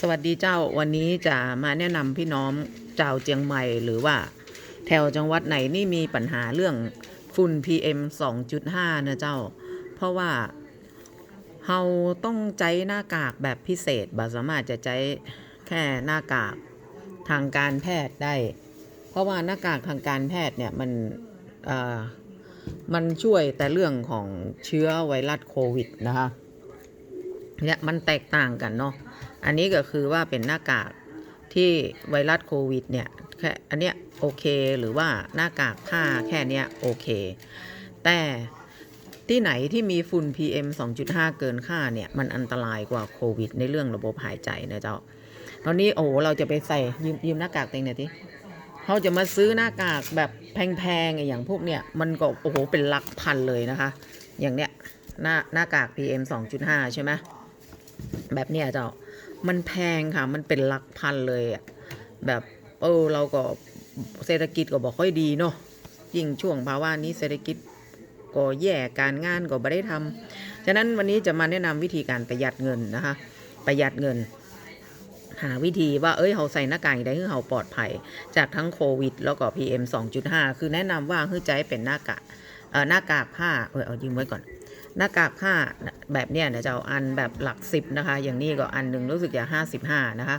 สวัสดีเจ้าวันนี้จะมาแนะนำพี่น้องเจ้าเจียงใหม่หรือว่าแถวจังหวัดไหนนี่มีปัญหาเรื่องฝุ่น PM 2.5 นะเจ้า เพราะว่าเฮาต้องใจหน้ากากแบบพิเศษบ่สามารถจะใจแค่หน้ากากทางการแพทย์ได้ เพราะว่าหน้ากากทางการแพทย์เนี่ยมันเอ่อมันช่วยแต่เรื่องของเชื้อไวรัสโควิดนะคะ เนี่ยมันแตกต่างกันเนาะอันนี้ก็คือว่าเป็นหน้ากากที่ไวรัสโควิดเนี่ยแค่อันเนี้ยโอเคหรือว่าหน้ากากผ้าแค่เนี้ยโอเค แต่ที่ไหนที่มีฝุ่น PM 2.5 เกินค่าเนี่ยมันอันตรายกว่าโควิด ในเรื่องระบบหายใจนะเจ้า ตอนนี้โอ้โหเราจะไปใส่ยืมยืมหน้ากากเต็งหน่อยทีเขาจะมาซื้อหน้ากากแบบแพงๆอย่างพวกเนี้ยมันก็โอ้โหเป็นหลักพันเลยนะคะ อย่างเนี้ยหน้าหน้ากาก PM 2.5 ใช่ไหม แบบเนี้ยเจ้า มันแพงค่ะ มันเป็นหลักพันเลยอะแบบเออเราก็เศรษฐกิจก็บอกค่อยดีเนาะยิ่งช่วงภาวะนี้เศรษฐกิจก็แย่การงานก็ไม่ได้ทำฉะนั้นวันนี้จะมาแนะนำวิธีการประหยัดเงินนะคะ ประหยัดเงิน หาวิธีว่าเอ้ยเราใส่หน้ากากได้ให้เราปลอดภัย จากทั้งโควิด แล้วก็ PM 2.5 คือแนะนำว่าให้ใจเป็นหน้ากากเอ่อหน้ากากผ้าเออเอายืมไว้ก่อน หน้ากากผ้าแบบเนี้ยเนี่ยจะเอาอันแบบหลักสิบนะคะ อย่างนี้ก็อันหนึ่งรู้สึกจะห้าสิบห้านะคะ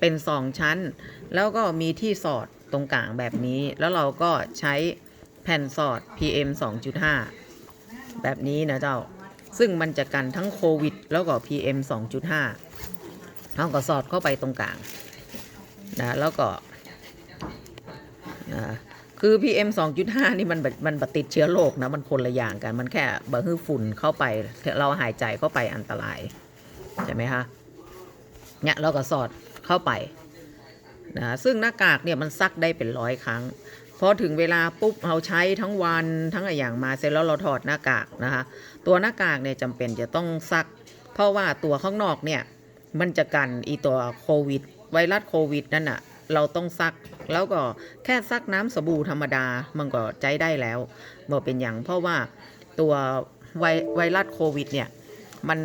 เป็นสองชั้น แล้วก็มีที่สอดตรงกลางแบบนี้ แล้วเราก็ใช้แผ่นสอด PM 2.5 แบบนี้นะเจ้า ซึ่งมันจะกันทั้งโควิด แล้วก็ PM 2.5เราก็สอดเข้าไปตรงกลางนะแล้วก็ คือ PM 2.5 นี่มันมันติดเชื้อโรคนะ มันคนละอย่างกัน มันแค่บะฮื้อฝุ่นเข้าไป เราหายใจเข้าไปอันตราย ใช่ไหมคะ เนี่ยเราก็สอดเข้าไปนะซึ่งหน้ากากเนี่ยมันซักได้เป็นร้อยครั้ง พอถึงเวลาปุ๊บเราใช้ทั้งวันทั้งอะไรอย่างมาเสร็จแล้วเราถอดหน้ากากนะคะ ตัวหน้ากากเนี่ยจำเป็นจะต้องซัก เพราะว่าตัวข้างนอกเนี่ยมันจะกันอีตัวโควิด ไวรัสโควิดนั่นน่ะ เราต้องซัก แล้วก็แค่ซักน้ำสบู่ธรรมดา มันก็ใจได้แล้วบอกเป็นอย่างเพราะว่าตัวไวไวรัสโควิดเนี่ย มัน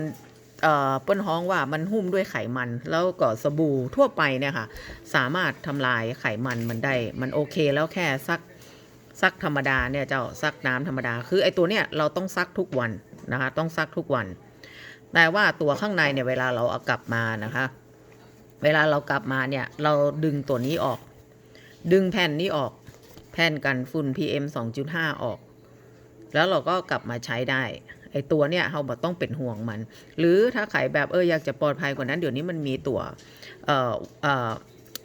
เปิ้นฮ้องว่ามันหุ้มด้วยไขมัน แล้วก็สบู่ทั่วไปเนี่ยค่ะ สามารถทำลายไขมันมันได้ มันโอเคแล้วแค่ซักซักธรรมดาเนี่ยเจ้าซักน้ำธรรมดา คือไอตัวเนี้ยเราต้องซักทุกวันนะคะ ต้องซักทุกวัน แต่ว่าตัวข้างในเนี่ยเวลาเราเอากลับมานะคะ เวลาเรากลับมาเนี่ย เราดึงตัวนี้ออก ดึงแผ่นนี้ออก แผ่นกันฝุ่น PM 2.5 ออก แล้วเราก็กลับมาใช้ได้ ไอตัวเนี่ยเราบอต้องเป็นห่วงมัน หรือถ้าใครแบบเอออยากจะปลอดภัยกว่านั้น เดี๋ยวนี้มันมีตัวเอ่อเอ่อ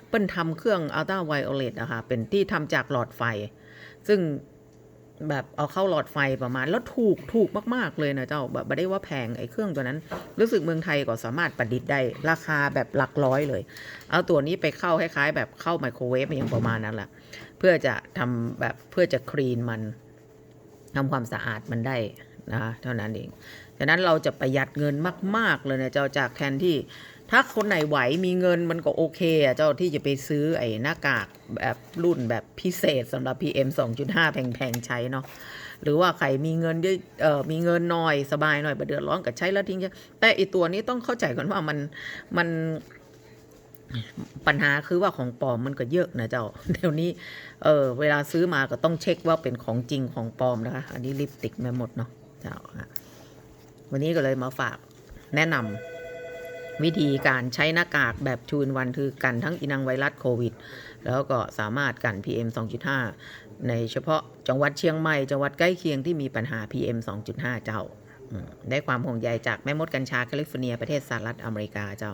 เปิ้นทำเครื่องอัลตราไวโอเลตนะคะเป็นที่ทำจากหลอดไฟ ซึ่ง แบบเอาเข้าหลอดไฟประมาณ แล้วถูกถูกมาก ๆ เลยนะเจ้าแบบไม่ได้ว่าแพงไอ้เครื่องตัวนั้น รู้สึกเมืองไทยก็สามารถประดิษฐ์ได้ ราคาแบบหลักร้อยเลย เอาตัวนี้ไปเข้าคล้ายๆ แบบเข้าไมโครเวฟอย่างประมาณนั้นแหละเพื่อจะทำแบบเพื่อจะคลีนมันทำความสะอาดมันได้นะคะเท่านั้นเองฉะนั้นเราจะประหยัดเงินมาก ๆ เลยนะเจ้าจากแทนที่ ถ้าคนไหนไหวมีเงินมันก็โอเคอะเจ้าที่จะไปซื้อไอ้หน้ากากแบบรุ่นแบบพิเศษสำหรับ PM 2.5 แพงๆ ใช้เนาะหรือว่าใครมีเงินเยอะเออมีเงินน้อยสบายหน่อยบ่เดือดร้อนกับใช้แล้วทิ้งแต่อีตัวนี้ต้องเข้าใจก่อนว่ามันมันปัญหาคือว่าของปลอมมันก็เยอะนะเจ้า เดี๋ยวนี้ เออเวลาซื้อมาก็ต้องเช็คว่าเป็นของจริงของปลอมนะคะ อันนี้ลิปติกม่หมดเนาะเจ้าวันนี้ก็เลยมาฝากแนะนำ วิธีการใช้หน้ากากแบบชูนวันคือกันทั้งอินังไวรัสโควิด แล้วก็สามารถกัน PM 2.5 ในเฉพาะจังหวัดเชียงใหม่ จังหวัดใกล้เคียงที่มีปัญหา PM 2.5 เจ้า ได้ความห่วงใยจากแม่มดกัญชาแคลิฟอร์เนียประเทศสหรัฐอเมริกาเจ้า